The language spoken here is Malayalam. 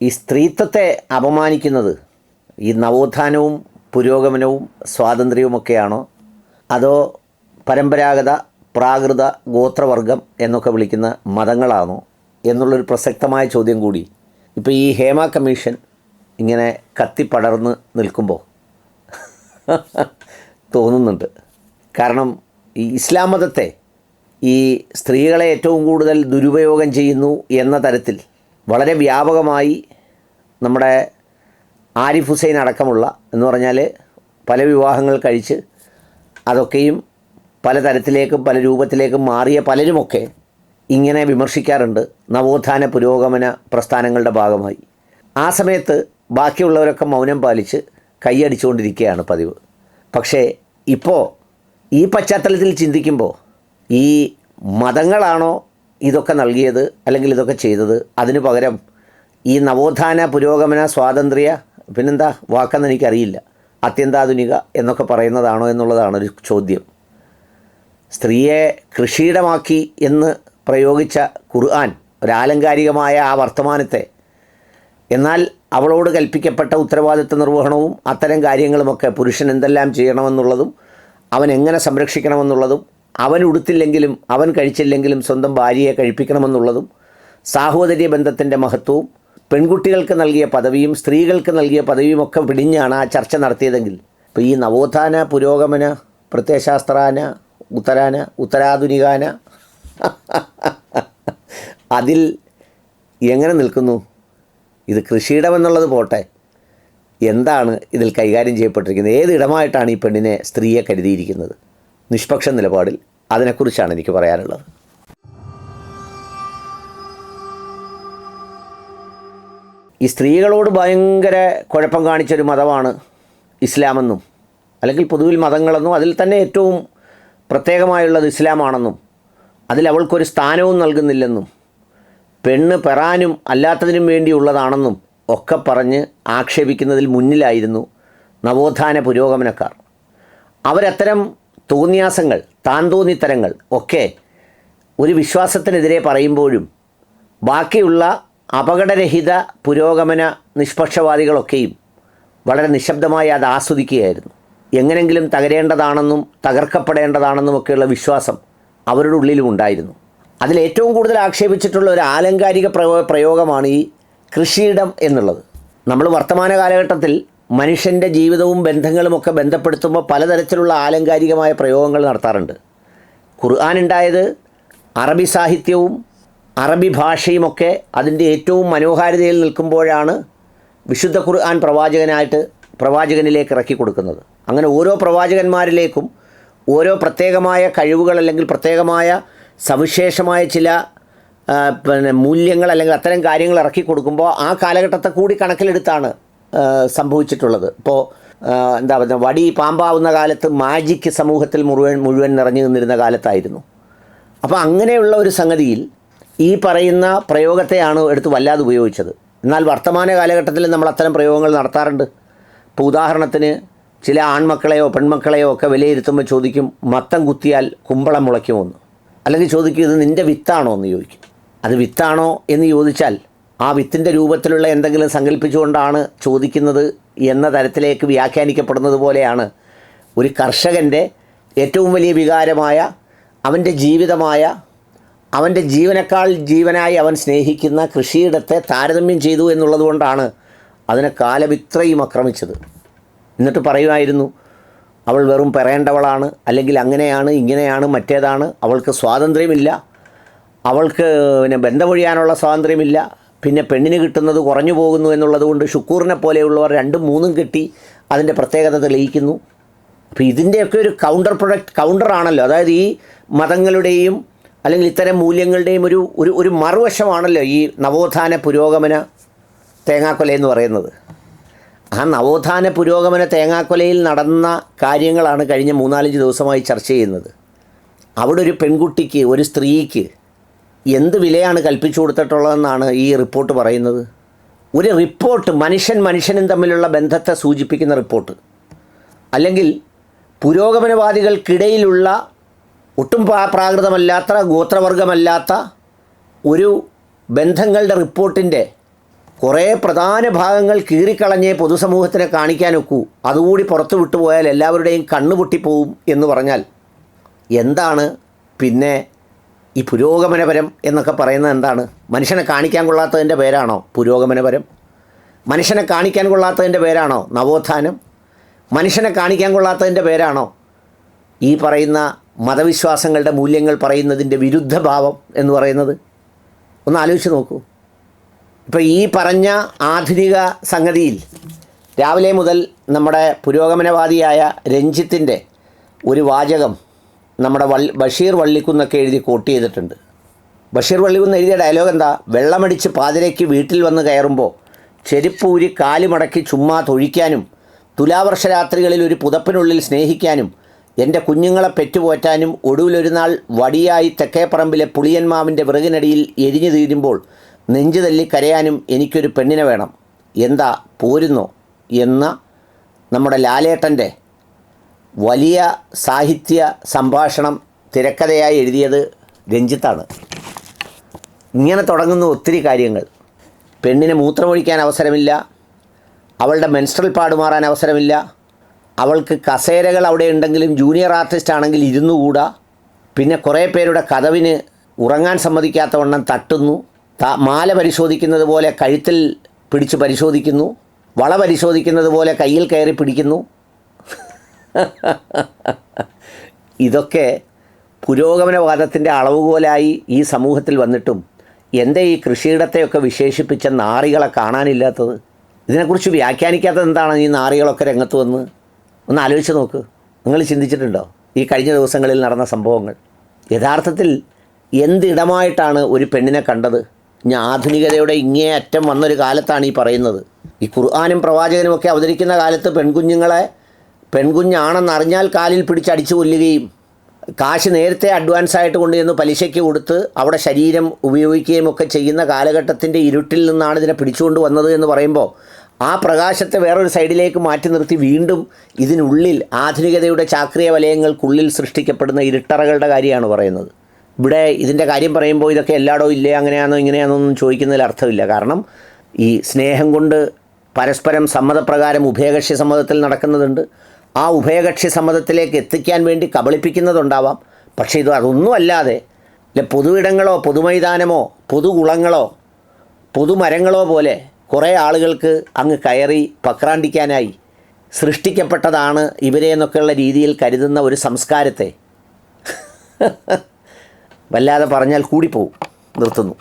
ഈ സ്ത്രീത്വത്തെ അപമാനിക്കുന്നത് ഈ നവോത്ഥാനവും പുരോഗമനവും സ്വാതന്ത്ര്യവുമൊക്കെയാണോ? അതോ പരമ്പരാഗത പ്രാകൃത ഗോത്രവർഗം എന്നൊക്കെ വിളിക്കുന്ന മതങ്ങളാണോ? എന്നുള്ളൊരു പ്രസക്തമായ ചോദ്യം കൂടി. ഇപ്പോൾ ഈ ഹേമ കമ്മീഷൻ ഇങ്ങനെ കത്തിപ്പടർന്ന് നിൽക്കുമ്പോൾ തോന്നുന്നുണ്ട്. കാരണം ഈ ഇസ്ലാം മതത്തെ ഈ സ്ത്രീകളെ ഏറ്റവും കൂടുതൽ ദുരുപയോഗം ചെയ്യുന്നു എന്ന തരത്തിൽ വളരെ വ്യാപകമായി നമ്മുടെ ആരിഫ് ഹുസൈൻ അടക്കമുള്ള എന്ന് പറഞ്ഞാൽ പല വിവാഹങ്ങൾ കഴിച്ച് അതൊക്കെയും പല തരത്തിലേക്കും പല രൂപത്തിലേക്കും മാറിയ പലരുമൊക്കെ ഇങ്ങനെ വിമർശിക്കാറുണ്ട് നവോത്ഥാന പുരോഗമന പ്രസ്ഥാനങ്ങളുടെ ഭാഗമായി. ആ സമയത്ത് ബാക്കിയുള്ളവരൊക്കെ മൗനം പാലിച്ച് കൈയടിച്ചുകൊണ്ടിരിക്കുകയാണ് പതിവ്. പക്ഷേ ഇപ്പോൾ ഈ പശ്ചാത്തലത്തിൽ ചിന്തിക്കുമ്പോൾ ഈ മതങ്ങളാണോ ഇതൊക്കെ നൽകിയത് അല്ലെങ്കിൽ ഇതൊക്കെ ചെയ്തത്. അതിന് പകരം ഈ നവോത്ഥാന പുരോഗമന സ്വാതന്ത്ര്യ പിന്നെന്താ വാക്കെന്ന് എനിക്കറിയില്ല. അത്യന്താധുനിക എന്നൊക്കെ പറയുന്നതാണോ എന്നുള്ളതാണ് ഒരു ചോദ്യം. സ്ത്രീയെ കൃഷിയിടമാക്കി എന്ന് പ്രയോഗിച്ച ഖുർആൻ ഒരാലങ്കാരികമായ ആ വർത്തമാനത്തെ എന്നാൽ അവളോട് കൽപ്പിക്കപ്പെട്ട ഉത്തരവാദിത്വ നിർവഹണവും അത്തരം കാര്യങ്ങളുമൊക്കെ പുരുഷൻ എന്തെല്ലാം ചെയ്യണമെന്നുള്ളതും അവൻ എങ്ങനെ സംരക്ഷിക്കണമെന്നുള്ളതും അവൻ ഉടുത്തില്ലെങ്കിലും അവൻ കഴിച്ചില്ലെങ്കിലും സ്വന്തം ഭാര്യയെ കഴിപ്പിക്കണമെന്നുള്ളതും സാഹോദര്യ ബന്ധത്തിന്റെ മഹത്വവും പെൺകുട്ടികൾക്ക് നൽകിയ പദവിയും സ്ത്രീകൾക്ക് നൽകിയ പദവിയും ഒക്കെ പിടിഞ്ഞാണ് ആ ചർച്ച നടത്തിയതെങ്കിൽ. ഇപ്പോൾ ഈ നവോത്ഥാന പുരോഗമന പ്രത്യയശാസ്ത്രാന ഉത്തരാന ഉത്തരാധുനികാന അതിൽ എങ്ങനെ നിൽക്കുന്നു? ഇത് കൃഷിയിടമെന്നുള്ളത് പോട്ടെ. എന്താണ് ഇതിൽ കൈകാര്യം ചെയ്യപ്പെട്ടിരിക്കുന്നത്? ഏത് ഇടമായിട്ടാണ് ഈ പെണ്ണിനെ സ്ത്രീയെ കരുതിയിരിക്കുന്നത്? നിഷ്പക്ഷ നിലപാടിൽ അതിനെക്കുറിച്ചാണ് എനിക്ക് പറയാനുള്ളത്. ഈ സ്ത്രീകളോട് ഭയങ്കര കുഴപ്പം കാണിച്ചൊരു മതമാണ് ഇസ്ലാമെന്നും അല്ലെങ്കിൽ പൊതുവിൽ മതങ്ങളെന്നും അതിൽ തന്നെ ഏറ്റവും പ്രത്യേകമായുള്ളത് ഇസ്ലാമാണെന്നും അതിൽ അവൾക്കൊരു സ്ഥാനവും നൽകുന്നില്ലെന്നും പെണ്ണ് പെറാനും അല്ലാത്തതിനും വേണ്ടിയുള്ളതാണെന്നും ഒക്കെ പറഞ്ഞ് ആക്ഷേപിക്കുന്നതിൽ മുന്നിലായിരുന്നു നവോത്ഥാന പുരോഗമനക്കാർ. അവരത്തരം തോന്നിയാസങ്ങൾ താൻ തോന്നിത്തരങ്ങൾ ഒക്കെ ഒരു വിശ്വാസത്തിനെതിരെ പറയുമ്പോഴും ബാക്കിയുള്ള അപകടരഹിത പുരോഗമന നിഷ്പക്ഷവാദികളൊക്കെയും വളരെ നിശബ്ദമായി അത് ആസ്വദിക്കുകയായിരുന്നു. എങ്ങനെങ്കിലും തകരേണ്ടതാണെന്നും തകർക്കപ്പെടേണ്ടതാണെന്നും ഒക്കെയുള്ള വിശ്വാസം അവരുടെ ഉള്ളിലും ഉണ്ടായിരുന്നു. അതിൽ ഏറ്റവും കൂടുതൽ ആക്ഷേപിച്ചിട്ടുള്ള ഒരു ആലങ്കാരിക പ്രയോ പ്രയോഗമാണ് ഈ കൃഷിയിടം എന്നുള്ളത്. നമ്മൾ വർത്തമാന കാലഘട്ടത്തിൽ മനുഷ്യന്റെ ജീവിതവും ബന്ധങ്ങളുമൊക്കെ ബന്ധപ്പെടുത്തുമ്പോൾ പലതരത്തിലുള്ള ആലങ്കാരികമായ പ്രയോഗങ്ങൾ നടത്താറുണ്ട്. ഖുർആൻ ഉണ്ടായത് അറബി സാഹിത്യവും അറബി ഭാഷയുമൊക്കെ അതിന്റെ ഏറ്റവും മനോഹാരിതയിൽ നിൽക്കുമ്പോഴാണ് വിശുദ്ധ ഖുർആൻ പ്രവാചകനായിട്ട് പ്രവാചകനിലേക്ക് ഇറക്കി കൊടുക്കുന്നത്. അങ്ങനെ ഓരോ പ്രവാചകന്മാരിലേക്കും ഓരോ പ്രത്യേകമായ കഴിവുകൾ അല്ലെങ്കിൽ പ്രത്യേകമായ സവിശേഷമായ ചില പിന്നെ മൂല്യങ്ങൾ അല്ലെങ്കിൽ അത്തരം കാര്യങ്ങൾ ഇറക്കി കൊടുക്കുമ്പോൾ ആ കാലഘട്ടത്തെ കൂടി കണക്കിലെടുത്താണ് സംഭവിച്ചിട്ടുള്ളത്. ഇപ്പോൾ എന്താ പറയുക വടി പാമ്പാവുന്ന കാലത്ത് മാജിക്ക് സമൂഹത്തിൽ മുഴുവൻ മുഴുവൻ നിറഞ്ഞു നിന്നിരുന്ന കാലത്തായിരുന്നു. അപ്പോൾ അങ്ങനെയുള്ള ഒരു സംഗതിയിൽ ഈ പറയുന്ന പ്രയോഗത്തെയാണ് എടുത്ത് വല്ലാതെ ഉപയോഗിച്ചത്. എന്നാൽ വർത്തമാന കാലഘട്ടത്തിൽ നമ്മൾ അത്തരം പ്രയോഗങ്ങൾ നടത്താറുണ്ട്. ഇപ്പോൾ ഉദാഹരണത്തിന് ചില ആൺമക്കളെയോ പെൺമക്കളെയോ ഒക്കെ വിലയിരുത്തുമ്പോൾ ചോദിക്കും മത്തം കുത്തിയാൽ കുമ്പളം മുളയ്ക്കുമോ? എന്ന്. അല്ലെങ്കിൽ ചോദിക്കും ഇത് നിന്റെ വിത്താണോ? എന്ന് ചോദിക്കും. അത് വിത്താണോ? എന്ന് ചോദിച്ചാൽ ആ വിത്തിന്റെ രൂപത്തിലുള്ള എന്തെങ്കിലും സങ്കല്പിച്ചുകൊണ്ടാണ് ചോദിക്കുന്നത് എന്ന തരത്തിലേക്ക് വ്യാഖ്യാനിക്കപ്പെടുന്നത് പോലെയാണ് ഒരു കർഷകന്റെ ഏറ്റവും വലിയ വികാരമായ അവന്റെ ജീവിതമായ അവന്റെ ജീവനേക്കാൾ ജീവനായി അവൻ സ്നേഹിക്കുന്ന കൃഷിയിടത്തെ താരതമ്യം ചെയ്തു എന്നുള്ളത് കൊണ്ടാണ് അതിനെ കാലം ഇത്രയും ആക്രമിച്ചത്. എന്നിട്ട് പറയുമായിരുന്നു അവൾ വെറും പറയേണ്ടവളാണ് അല്ലെങ്കിൽ അങ്ങനെയാണ് ഇങ്ങനെയാണ് മറ്റേതാണ് അവൾക്ക് സ്വാതന്ത്ര്യമില്ല അവൾക്ക് പിന്നെ ബന്ധമൊഴിയാനുള്ള സ്വാതന്ത്ര്യമില്ല പിന്നെ പെണ്ണിന് കിട്ടുന്നത് കുറഞ്ഞു പോകുന്നു എന്നുള്ളത് കൊണ്ട് ഷുക്കൂറിനെ പോലെയുള്ളവർ രണ്ടും മൂന്നും കിട്ടി അതിന്റെ പ്രത്യേകത തെളിയിക്കുന്നു. അപ്പോൾ ഇതിന്റെയൊക്കെ ഒരു കൗണ്ടർ പ്രൊഡക്റ്റ് കൗണ്ടറാണല്ലോ അതായത് ഈ മതങ്ങളുടെയും അല്ലെങ്കിൽ ഇത്തരം മൂല്യങ്ങളുടെയും ഒരു ഒരു ഒരു മറുവശമാണല്ലോ ഈ നവോത്ഥാന പുരോഗമന തേങ്ങാക്കൊല എന്ന് പറയുന്നത്. ആ നവോത്ഥാന പുരോഗമന തേങ്ങാക്കൊലയിൽ നടന്ന കാര്യങ്ങളാണ് കഴിഞ്ഞ മൂന്നാലഞ്ച് ദിവസമായി ചർച്ച ചെയ്യുന്നത്. അവിടെ ഒരു പെൺകുട്ടിക്ക് ഒരു സ്ത്രീക്ക് എന്ത് വിലയാണ് കൽപ്പിച്ചു കൊടുത്തിട്ടുള്ളതെന്നാണ് ഈ റിപ്പോർട്ട് പറയുന്നത്? ഒരു റിപ്പോർട്ട് മനുഷ്യൻ മനുഷ്യനും തമ്മിലുള്ള ബന്ധത്തെ സൂചിപ്പിക്കുന്ന റിപ്പോർട്ട്. അല്ലെങ്കിൽ പുരോഗമനവാദികൾക്കിടയിലുള്ള ഒട്ടും പ്രാ പ്രാകൃതമല്ലാത്ത ഗോത്രവർഗമല്ലാത്ത ഒരു ബന്ധങ്ങളുടെ റിപ്പോർട്ടിന്റെ കുറേ പ്രധാന ഭാഗങ്ങൾ കീറിക്കളഞ്ഞേ പൊതുസമൂഹത്തിനെ കാണിക്കാനൊക്കൂ. അതുകൂടി പുറത്തു വിട്ടുപോയാൽ എല്ലാവരുടെയും കണ്ണുപൊട്ടിപ്പോവും എന്ന് പറഞ്ഞാൽ എന്താണ്? പിന്നെ ഈ പുരോഗമനപരം എന്നൊക്കെ പറയുന്നത് എന്താണ്? മനുഷ്യനെ കാണിക്കാൻ കൊള്ളാത്തതിന്റെ പേരാണോ പുരോഗമനപരം? മനുഷ്യനെ കാണിക്കാൻ കൊള്ളാത്തതിന്റെ പേരാണോ നവോത്ഥാനം? മനുഷ്യനെ കാണിക്കാൻ കൊള്ളാത്തതിന്റെ പേരാണോ ഈ പറയുന്ന മതവിശ്വാസങ്ങളുടെ മൂല്യങ്ങൾ പറയുന്നതിന്റെ വിരുദ്ധ ഭാവം എന്ന് പറയുന്നത്? ഒന്ന് ആലോചിച്ച് നോക്കൂ. ഇപ്പോൾ ഈ പറഞ്ഞ ആധുനിക സംഗതിയിൽ രാവിലെ മുതൽ നമ്മുടെ പുരോഗമനവാദിയായ രഞ്ജിത്തിന്റെ ഒരു വാചകം നമ്മുടെ വൾ ബഷീർ വള്ളിക്കുന്നൊക്കെ എഴുതി കോട്ട് ചെയ്തിട്ടുണ്ട്. ബഷീർ വള്ളിക്കുന്ന് എഴുതിയ ഡയലോഗ് എന്താ? വെള്ളമടിച്ച് പാതിരയ്ക്ക് വീട്ടിൽ വന്ന് കയറുമ്പോൾ ചെരുപ്പൂരി കാലുമടക്കി ചുമ്മാ തൊഴിക്കാനും തുലാവർഷ രാത്രികളിൽ ഒരു പുതപ്പിനുള്ളിൽ സ്നേഹിക്കാനും എന്റെ കുഞ്ഞുങ്ങളെ പെറ്റുപോറ്റാനും ഒടുവിലൊരു നാൾ വടിയായി തെക്കേപ്പറമ്പിലെ പുളിയന്മാവിന്റെ വിറകിനടിയിൽ എരിഞ്ഞു തീരുമ്പോൾ നെഞ്ചു തല്ലി കരയാനും എനിക്കൊരു പെണ്ണിനെ വേണം. എന്താ? പോരുന്നോ? എന്ന നമ്മുടെ ലാലേട്ടന്റെ വലിയ സാഹിത്യ സംഭാഷണം തിരക്കഥയായി എഴുതിയത് രഞ്ജിത്താണ്. ഇങ്ങനെ തുടങ്ങുന്ന ഒത്തിരി കാര്യങ്ങൾ. പെണ്ണിനെ മൂത്രമൊഴിക്കാൻ അവസരമില്ല. അവളുടെ മെൻസ്ട്രൽ പാട് മാറാൻ അവസരമില്ല. അവൾക്ക് കസേരകൾ അവിടെ ഉണ്ടെങ്കിലും ജൂനിയർ ആർട്ടിസ്റ്റ് ആണെങ്കിൽ ഇരുന്നുകൂടാ പിന്നെ കുറേ പേരുടെ കഥവിന് ഉറങ്ങാൻ സമ്മതിക്കാത്തവണ്ണം തട്ടുന്നു. മാല പരിശോധിക്കുന്നത് പോലെ കഴുത്തിൽ പിടിച്ച് പരിശോധിക്കുന്നു. വള പരിശോധിക്കുന്നത് പോലെ കയ്യിൽ കയറി പിടിക്കുന്നു. ഇതൊക്കെ പുരോഗമനവാദത്തിന്റെ അളവുകോലായി ഈ സമൂഹത്തിൽ വന്നിട്ടും എന്തേ ഈ കൃഷിയിടത്തെയൊക്കെ വിശേഷിപ്പിച്ച നാറികളെ കാണാനില്ലാത്തത്? ഇതിനെക്കുറിച്ച് വ്യാഖ്യാനിക്കാത്തത് എന്താണ് ഈ നാറികളൊക്കെ രംഗത്ത് വന്ന്? ഒന്ന് ആലോചിച്ച് നോക്ക്. നിങ്ങൾ ചിന്തിച്ചിട്ടുണ്ടോ? ഈ കഴിഞ്ഞ ദിവസങ്ങളിൽ നടന്ന സംഭവങ്ങൾ. യഥാർത്ഥത്തിൽ എന്തിടമായിട്ടാണ് ഒരു പെണ്ണിനെ കണ്ടത്? ഞാൻ ആധുനികതയുടെ ഇങ്ങേ അറ്റം വന്നൊരു കാലത്താണ് ഈ പറയുന്നത്. ഈ ഖുർആാനും പ്രവാചകനുമൊക്കെ അവതരിക്കുന്ന കാലത്ത് പെൺകുഞ്ഞുങ്ങളെ പെൺകുഞ്ഞാണെന്നറിഞ്ഞാൽ കാലിൽ പിടിച്ചടിച്ചു കൊല്ലുകയും കാശ് നേരത്തെ അഡ്വാൻസ് ആയിട്ട് കൊണ്ടുചെന്ന് പലിശയ്ക്ക് കൊടുത്ത് അവിടെ ശരീരം ഉപയോഗിക്കുകയും ഒക്കെ ചെയ്യുന്ന കാലഘട്ടത്തിന്റെ ഇരുട്ടിൽ നിന്നാണ് ഇതിനെ പിടിച്ചുകൊണ്ട് വന്നത് എന്ന് പറയുമ്പോൾ ആ പ്രകാശത്തെ വേറൊരു സൈഡിലേക്ക് മാറ്റി നിർത്തി വീണ്ടും ഇതിനുള്ളിൽ ആധുനികതയുടെ ചാക്രിയ വലയങ്ങൾക്കുള്ളിൽ സൃഷ്ടിക്കപ്പെടുന്ന ഇരുട്ടറകളുടെ കാര്യമാണ് പറയുന്നത്. ഇവിടെ ഇതിന്റെ കാര്യം പറയുമ്പോൾ ഇതൊക്കെ എല്ലായിടവും ഇല്ലേ അങ്ങനെയാണോ ഇങ്ങനെയാണോ ഒന്നും ചോദിക്കുന്നതിൽ അർത്ഥമില്ല. കാരണം ഈ സ്നേഹം കൊണ്ട് പരസ്പരം സമ്മതപ്രകാരം ഉഭയകക്ഷി സമ്മതത്തിൽ നടക്കുന്നതുണ്ട്. ആ ഉഭയകക്ഷി സമ്മതത്തിലേക്ക് എത്തിക്കാൻ വേണ്ടി കബളിപ്പിക്കുന്നതുണ്ടാവാം. പക്ഷേ ഇത് അതൊന്നും അല്ലാതെ ഇല്ല പൊതുവിടങ്ങളോ പൊതുമൈതാനമോ പൊതുകുളങ്ങളോ പൊതുമരങ്ങളോ പോലെ കുറേ ആളുകൾക്ക് അങ്ങ് കയറി പക്രാണ്ടിക്കാനായി സൃഷ്ടിക്കപ്പെട്ടതാണ് ഇവരെ എന്നൊക്കെയുള്ള രീതിയിൽ കരുതുന്ന ഒരു സംസ്കാരത്തെ. വല്ലാതെ പറഞ്ഞാൽ കൂടിപ്പോവും. നിർത്തുന്നു.